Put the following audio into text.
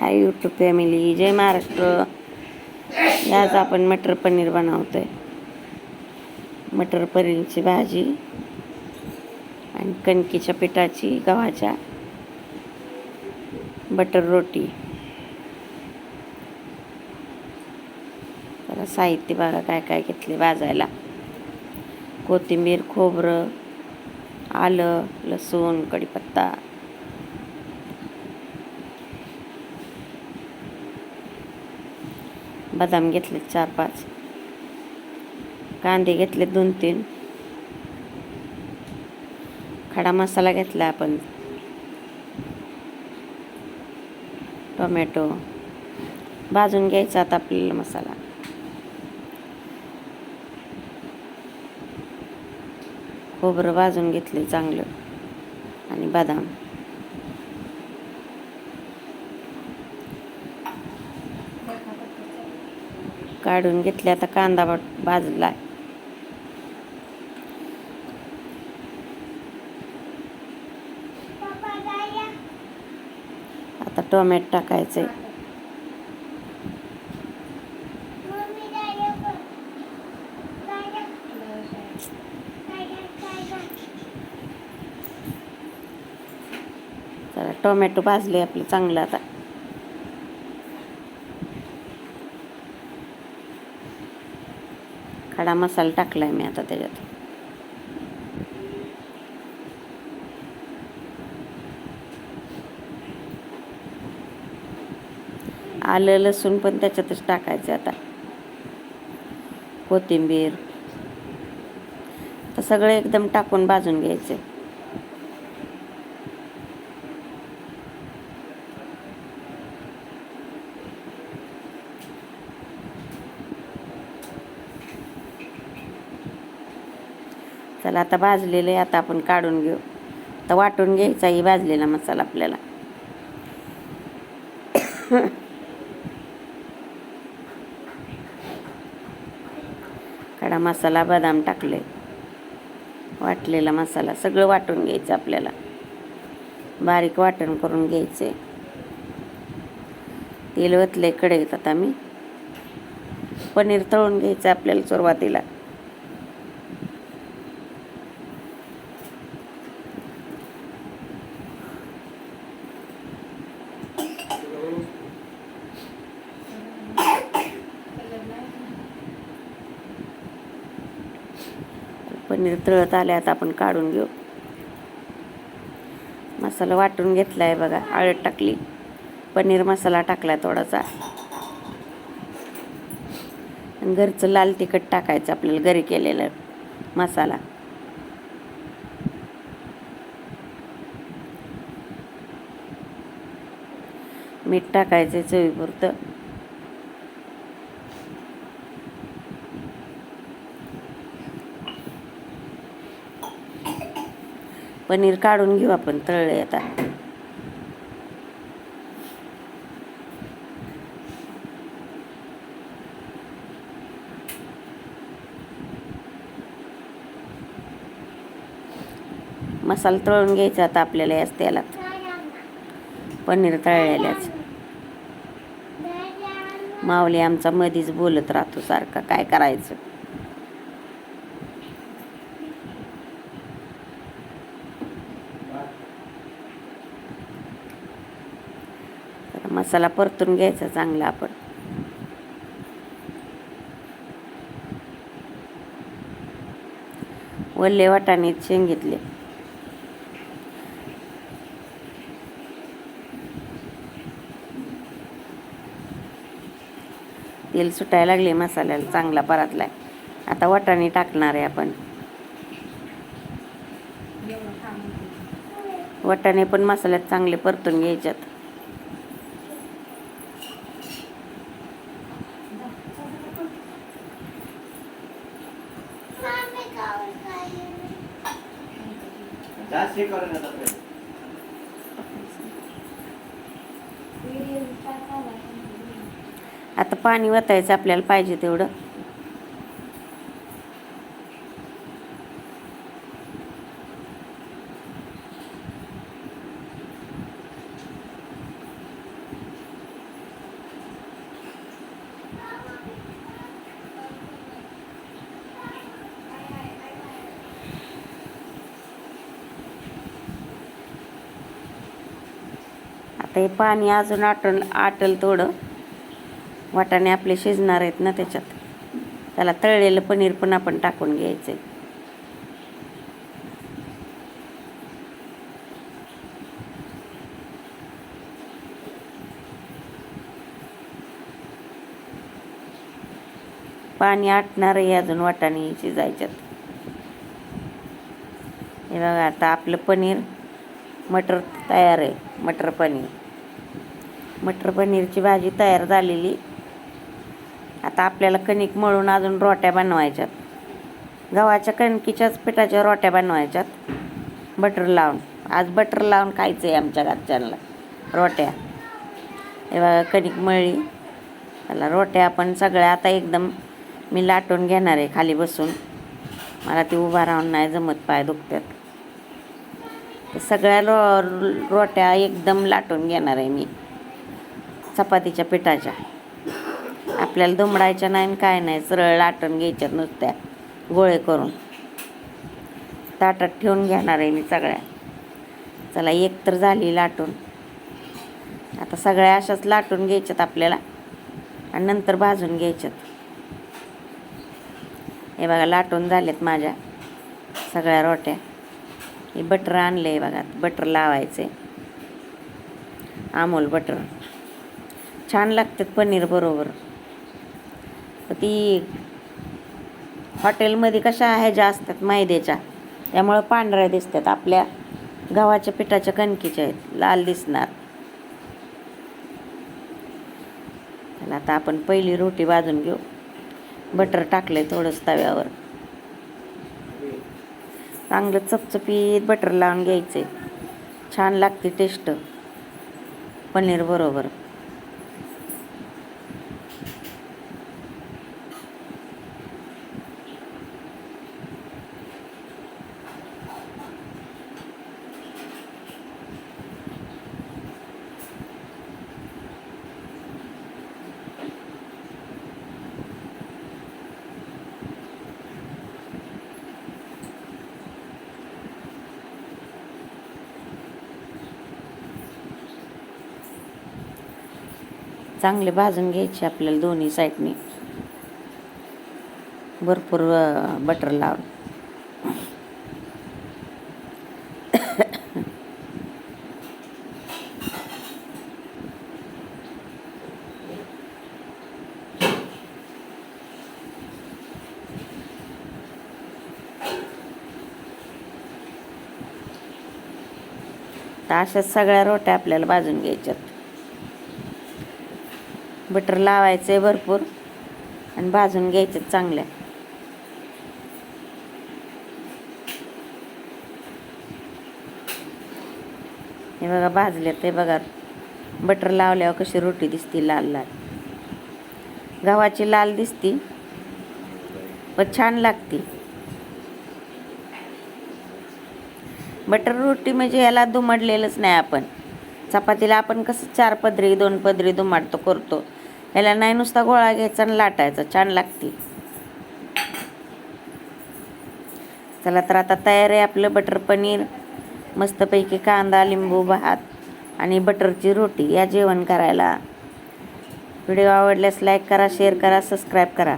Hi YouTube family Jai Maharashtra. आज आपण मटर पनीर बनवतो आहे मटर पनीरची भाजी आणि कणकीच्या पिठाची गव्हाच्या. बटर रोटी. तर साहित्य बघा काय काय घेतले भाजायला. कोथिंबीर खोबरं आलं लसूण कढीपत्ता. बदाम घेतले चार पाच. कांदे घेतले दोन तीन. खडा मसाला घेतला आपण. टोमॅटो. भाजून घ्यायचा आता आपल्याला मसाला. खोबरं भाजून घेतले चांगलं. आणि बदाम. काढून घेतले आता कांदा भाजला भाजला. आता टोमॅटो टाकायचे. जरा टोमॅटो भाजले आपलं चांगलं आता. खडा मसाला टाकलाय मी आता त्याच्यात. आलं लसूण पण त्याच्यातच टाकायचं आता. कोथिंबीर. तर सगळं एकदम टाकून भाजून घ्यायचे. चला आता भाजलेलं आहे आता आपण काढून घेऊ. आता वाटून घ्यायचा ही भाजलेला मसाला आपल्याला. खडा मसाला बदाम टाकले. वाटलेला मसाला सगळं वाटून घ्यायचं आपल्याला. बारीक वाटण करून घ्यायचे तेल ओतले कढईत आता मी. पनीर तळून घ्यायचं आपल्याला सुरुवातीला. पनीर तळत आले आता आपण काढून घेऊ. मसाला वाटून घेतला आहे बघा आळद टाकली. पनीर मसाला टाकला थोडासा. आणि घरचं लाल तिखट टाकायचं आपल्याला घरी केलेलं मसाला. मीठ टाकायचं चवीपुरतं. पनीर काढून घेऊ आपण तळले आता. मसाला तळून घ्यायचा आता आपल्याला याच तेलात. पनीर तळलेल्याच. माऊली आमचा मधीच बोलत राहतो सारखा काय करायचं? मसाला परतून घ्यायचा चांगला आपण. वल्ले वाटाणे शेंग घेतले. तेल सुटायला लागले मसाल्याला चांगला परातलाय. आता वाटाणे टाकणार आहे आपण. वाटाणे पण मसाल्यात चांगले परतून घ्यायच्यात. जास्त हे करू नका प्रेम. आता पाणी वतायचं आपल्याला पाहिजे तेवढं आता हे पाणी अजून आटल आटल थोडं. वाटाणे आपले शिजणार आहेत ना त्याच्यात. त्याला तळलेलं पनीर पण आपण टाकून घ्यायचं आहे पाणी आटणार आहे अजून वाटाणे शिजायच्यात. हे बघा आता आपलं पनीर मटर तयार आहे मटर पनीर. मटर पनीरची भाजी तयार झालेली. आता आपल्याला कणिक मळून अजून रोट्या बनवायच्यात. गव्हाच्या कणकीच्याच पिठाच्या रोट्या बनवायच्यात. बटर लावून. आज बटर लावून खायचं आहे आमच्या घरच्यांना रोट्या. हे बघा कणिक मळली. त्याला रोट्या आपण सगळ्या आता एकदम मी लाटून घेणार आहे खाली बसून. मला ती उभा राहून नाही जमत पाय दुखतात सगळ्या रो रोट्या एकदम लाटून घेणार आहे मी. चपातीच्या पिठाच्या. आपल्याला दुमडायच्या नाही आणि काय नाही सरळ लाटून घ्यायच्या नुसत्या गोळे करून. ताटात ठेवून घेणार आहे मी सगळ्या. चला एक तर झाली लाटून. आता सगळ्या अशाच लाटून घ्यायच्यात आपल्याला आणि नंतर भाजून घ्यायच्यात. हे बघा लाटून झालेत माझ्या सगळ्या रोट्या. हे बटर आणले आहे बघा बटर लावायचे अमोल बटर. छान लागतात पनीर बरोबर. तर ती हॉटेलमध्ये कशा आहे ज्या असतात मैद्याच्या त्यामुळं पांढऱ्या दिसतात. आपल्या गव्हाच्या पिठाच्या कणकीच्या आहेत लाल दिसणार. त्याला आता आपण पहिली रोटी भाजून घेऊ. बटर टाकलं आहे थोडंच तव्यावर. चांगलं चपचपीत बटर लावून घ्यायचं आहे छान लागते टेस्ट पनीर बरोबर. चांगले भाजून घ्यायचे आपल्याला दोन्ही साईडने भरपूर बटर लावून तर अशाच सगळ्या रोट्या आपल्याला भाजून घ्यायच्यात. बटर लावायचं आहे भरपूर आणि भाजून घ्यायचं चांगल्या हे बघा भाजले ते बघा. बटर लावल्यावर कशी रोटी दिसती लाल लाल. गव्हाची लाल दिसती पण छान लागती. बटर रोटी म्हणजे याला दुमडलेलंच नाही आपण. चपातीला आपण कसं चार पदरी दोन पदरी दुमाडतो करतो. याला नाही नुसता गोळा घ्यायचा आणि लाटायचा छान लागते. चला तर आता तयार आहे आपलं बटर पनीर. मस्तपैकी कांदा लिंबू भात आणि बटरची रोटी या जेवण करायला. व्हिडिओ आवडल्यास लाईक करा शेअर करा सबस्क्राईब करा.